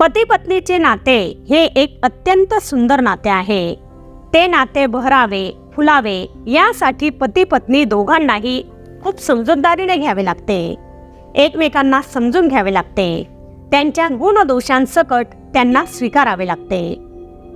पती पत्नीचे नाते हे एक अत्यंत सुंदर नाते आहे. ते नाते बहरावे फुलावे यासाठी पती पत्नी दोघांनाही खूप समजूतदारीने घ्यावे लागते. एकमेकांना समजून घ्यावे लागते. त्यांच्या गुणदोषांसकट त्यांना स्वीकारावे लागते.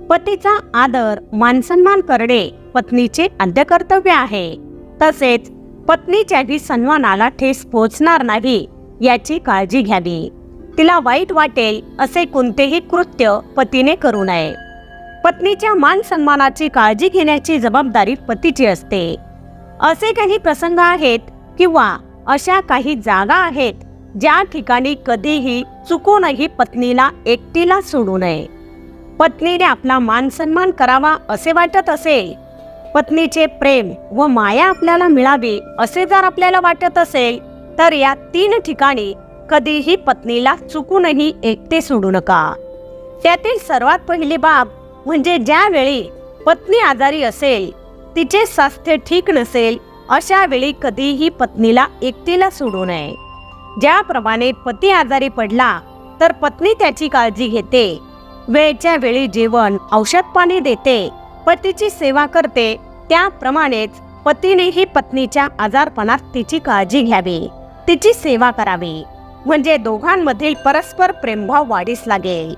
पतीचा आदर मानसन्मान करणे पत्नीचे आद्य कर्तव्य आहे. तसेच पत्नीच्याही सन्मानाला ठेस पोचणार नाही याची काळजी घ्यावी. तिला वाईट वाटेल असे कोणतेही कृत्य पतीने करू नये. पत्नीच्या मान सन्मानाची काळजी घेण्याची जबाबदारी पतीची असते. असे काही प्रसंग आहेत किंवा अशा काही जागा आहेत ज्या ठिकाणी कधीही चुकूनही पत्नीला एकटीला सोडू नये. पत्नीने आपला मान सन्मान करावा असे वाटत असेल. पत्नीचे प्रेम व माया आपल्याला मिळावी असे जर आपल्याला वाटत असेल तर या तीन ठिकाणी कधीही पत्नीला चुकूनही एकटे सोडू नका. त्यातील सर्वात पहिली बाब म्हणजे ज्यावेळी पत्नी आजारी असेल तिचे स्वास्थ्य ठीक नसेल अशा वेळी कधीही पत्नीला एकटीला सोडू नये. ज्याप्रमाणे पती आजारी पडला तर पत्नी त्याची काळजी घेते. वेळच्या वेळी जेवण औषध पाणी देते पतीची सेवा करते त्याप्रमाणेच पतीनेही पत्नीच्या आजारपणात तिची काळजी घ्यावी तिची सेवा करावी. म्हणजे दोघांमधील परस्पर प्रेमभाव वाढीस लागेल.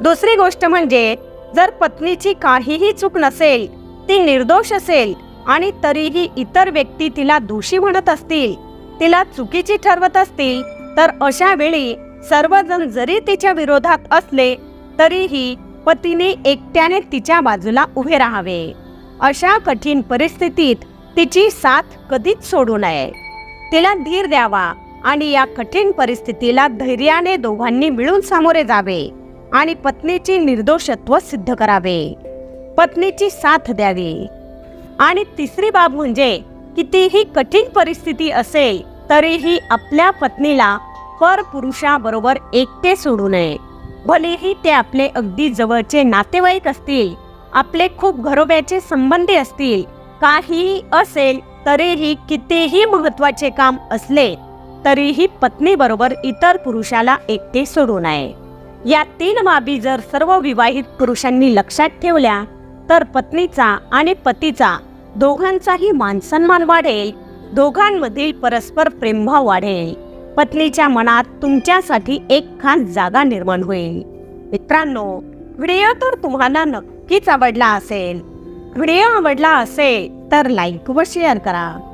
दुसरी गोष्ट म्हणजे जर पत्नीची काहीही चूक नसेल ती निर्दोष असेल आणि तरीही इतर व्यक्ती तिला दोषी म्हणत असतील तिला चुकीची ठरवत असतील तर अशा वेळी सर्वजण जरी तिच्या विरोधात असले तरीही पतीने एकट्याने तिच्या बाजूला उभे राहावे. अशा कठीण परिस्थितीत तिची साथ कधीच सोडू नये. तिला धीर द्यावा. आणि या कठीण परिस्थितीला धैर्याने दोघांनी मिळून सामोरे जावे आणि पत्नीची निर्दोषत्व सिद्ध करावे. पत्नीची साथ द्यावी. आणि तिसरी बाब म्हणजे कितीही कठीण परिस्थिती असेल तरीही आपल्या पत्नीला पर पुरुषाबरोबर एकटे सोडू नये. भलेही ते आपले अगदी जवळचे नातेवाईक असतील आपले खूप घरोब्याचे संबंधी असतील काहीही असेल तरीही कितीही महत्त्वाचे काम असले तरीही पत्नीबरोबर इतर पुरुषाला एकटे सोडू नये. या तीन बाबी जर सर्व विवाहित पुरुषांनी लक्षात ठेवल्या तर पत्नीचा आणि पतीचा दोघांचाही मानसन्मान वाढेल. दोघांमधील परस्पर प्रेमभाव वाढेल. पत्नीच्या मनात तुमच्यासाठी एक खास जागा निर्माण होईल. मित्रांनो व्हिडिओ तर तुम्हाला नक्कीच आवडला असेल. व्हिडिओ आवडला असेल तर लाईक व शेअर करा.